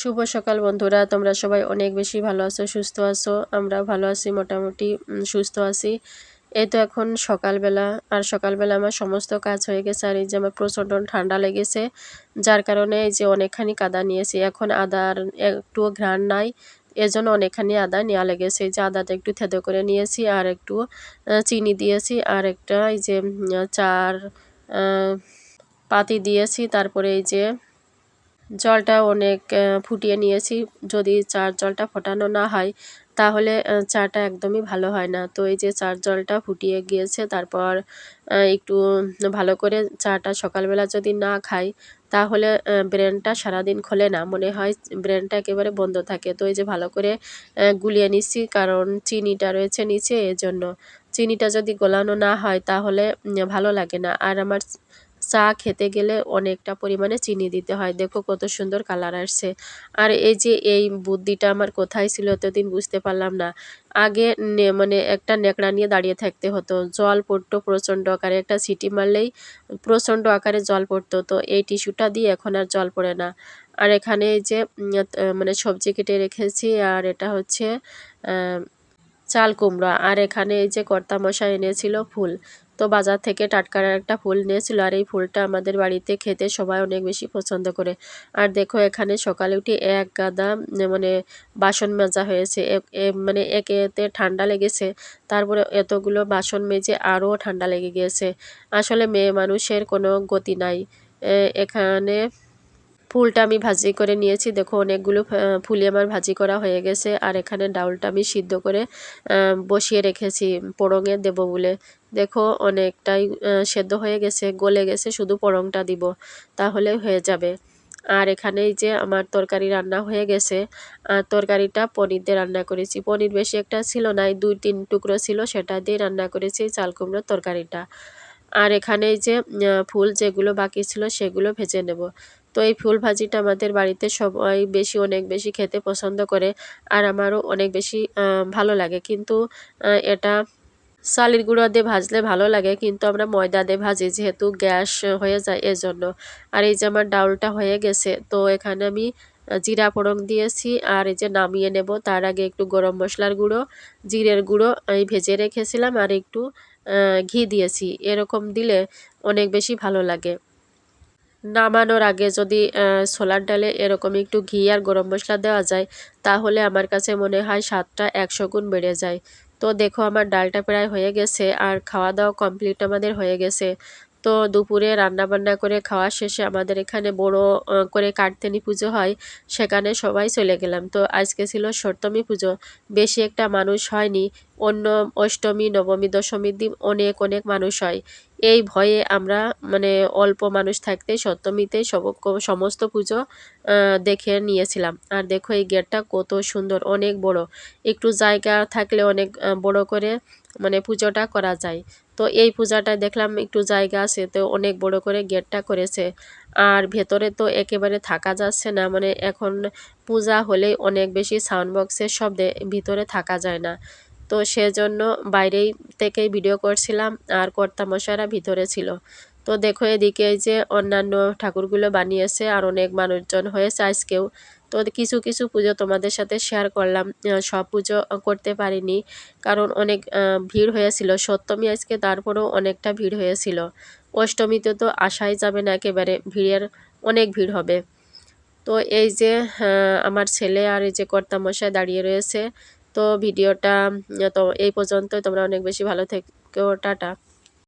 শুভ সকাল বন্ধুরা, তোমরা সবাই অনেক বেশি ভালো আছো, সুস্থ আছো? আমরা ভালো আছি, মোটামুটি সুস্থ আছি। এই তো এখন সকালবেলা, আর সকালবেলা আমার সমস্ত কাজ হয়ে গেছে, আর এই যে আমার প্রচণ্ড ঠান্ডা লেগেছে, যার কারণে এই যে অনেকখানি কাদা নিয়েছি। এখন আদার একটুও ঘ্রাণ নাই, এজন্য অনেকখানি আদা নেওয়া লেগেছে। এই যে আদাটা একটু থেদো করে নিয়েছি, আর একটু চিনি দিয়েছি, আর একটা এই যে চার পাতি দিয়েছি, তারপরে এই যে জলটা অনেক ফুটিয়ে নিয়েছি। যদি চার জলটা ফোটানো না হয়, তাহলে চাটা একদমই ভালো হয় না। তো এই যে চার জলটা ফুটিয়ে গিয়েছে, তারপর একটু ভালো করে চাটা সকালবেলা যদি না খাই, তাহলে ব্রেনটা সারাদিন খোলে না। মনে হয় ব্রেনটা একেবারে বন্ধ থাকে। তো এই যে ভালো করে গুলিয়ে নিচ্ছি, কারণ চিনিটা রয়েছে নিচে, এজন্য। চিনিটা যদি গলানো না হয়, তাহলে ভালো লাগে না। আর আমার চা খেতে গেলে অনেকটা পরিমাণে চিনি দিতে হয়। দেখো কত সুন্দর কালার আসছে। আর এই যে এই বুদ্ধিটা আমার কোথায় ছিল এতদিন বুঝতে পারলাম না। আগে মানে একটা নেকড়া নিয়ে দাঁড়িয়ে থাকতে হতো। জল পড়তো প্রচণ্ড আকারে। একটা সিটি মারলেই প্রচণ্ড আকারে জল পড়তো। তো এই টিস্যুটা দিয়ে এখন আর জল পড়ে না। আর এখানে যে মানে সবজি কেটে রেখেছি। আর এটা হচ্ছে চাল কুমড়া। আর এখানে এই যে কর্তা মশাই এনেছিল ফুল। তো বাজার থেকে টাটকার একটা ফুল নিয়েছিল আর এই ফুলটা আমাদের বাড়িতে খেতে সবাই অনেক বেশি পছন্দ করে। আর দেখো এখানে সকালে উঠে এক গাদা মানে বাসন মাজা হয়েছে। মানে একেতে ঠান্ডা লেগেছে, তারপরে এতগুলো বাসন মেজে আরও ঠান্ডা লেগে গিয়েছে। আসলে মেয়ে মানুষের কোনো গতি নাই। এখানে ফুলটা আমি ভাজি করে নিয়েছি। দেখো অনেকগুলো ফুলই আমার ভাজি করা হয়ে গেছে। আর এখানে ডাউলটা আমি সিদ্ধ করে বসিয়ে রেখেছি, পোড়ঙে দেব বলে। দেখো অনেকটাই সেদ্ধ হয়ে গেছে, গলে গেছে, শুধু পোড়ংটা দিব, তাহলে হয়ে যাবে। আর এখানে যে আমার তরকারি রান্না হয়ে গেছে, আর তরকারিটা পনির দিয়ে রান্না করেছি। পনির বেশি একটা ছিল না দুই তিন টুকরো ছিল, সেটা দিয়ে রান্না করেছি চাল কুমড়োর তরকারিটা। আর এখানে যে ফুল যেগুলো বাকি ছিল, সেগুলো ভেজে নেব। তো এই ফুল ভাজিটা আমাদের বাড়িতে সবাই বেশি, অনেক বেশি খেতে পছন্দ করে আর আমারও অনেক বেশি ভালো লাগে। কিন্তু এটা চালের গুঁড়ো দিয়ে ভাজলে ভালো লাগে, কিন্তু আমরা ময়দা দিয়ে ভাজি যেহেতু গ্যাস হয়ে যায় এজন্য। আর এই যে আমার ডাউলটা হয়ে গেছে, তো এখানে আমি জিরা ফোড়ন দিয়েছি আর এই যে নামিয়ে নেব। তার আগে একটু গরম মশলার গুঁড়ো, জিরের গুঁড়ো আমি ভেজে রেখেছিলাম আর একটু ঘি দিয়েছি। এরকম দিলে অনেক বেশি ভালো লাগে। নামানোর আগে যদি ছোলার ডালে এরকম একটু ঘি আর গরম মশলা দেওয়া যায়, তাহলে আমার কাছে মনে হয় স্বাদটা একশো গুণ বেড়ে যায়। তো দেখো, আমার ডালটা প্রায় হয়ে গেছে আর খাওয়া দাওয়া কমপ্লিট আমাদের হয়ে গেছে। তো দুপুরে রান্না বান্না করে খাওয়া শেষে আমাদের এখানে বড় করে কাটতেনি পুজো হয়, সেখানে সবাই চলে গেলাম। তো আজকে ছিল সপ্তমী পুজো, বেশি একটা মানুষ হয়নি, অন্য অষ্টমী, নবমী, দশমীর দিন অনেক অনেক মানুষ হয়। এই ভয়ে আমরা মানে অল্প মানুষ থাকতে সপ্তমীতে সব, সমস্ত পুজো দেখে নিয়েছিলাম। আর দেখো এই গেটটা কত সুন্দর, অনেক বড়। একটু জায়গা থাকলে অনেক বড় করে মানে পুজোটা করা যায়। তো এই পূজাটায় দেখলাম একটু জায়গা আছে, তো অনেক বড় করে গেটটা করেছে। আর ভেতরে তো একেবারে থাকা যাচ্ছে না মানে এখন পূজা হলেই অনেক বেশি সাউন্ড বক্সের শব্দে ভিতরে থাকা যায় না। তো সেজন্য বাইরেই থেকেই ভিডিও করছিলাম, আর কর্তামশাইরা ভিতরে ছিল। তো দেখো এদিকে যে অন্যান্য ঠাকুরগুলো বানিয়েছে, আর অনেক মানুষজন হয়েছে আজকেও। তো কিছু কিছু পুজো তোমাদের সাথে শেয়ার করলাম। সব পুজো করতে পারিনি কারণ অনেক ভিড় হয়েছিল। সপ্তমী আজকে তারপরেও অনেকটা ভিড় হয়েছিল। অষ্টমীতে তো আসাই যাবে না, একেবারে ভিড়ের অনেক ভিড় হবে। তো এই যে আমার ছেলে আর এই যে কর্তামশাই দাঁড়িয়ে রয়েছে, তো ভিডিওটা তো এই পর্যন্তই। তোমরা অনেক বেশি ভালো থেকো। টাটা।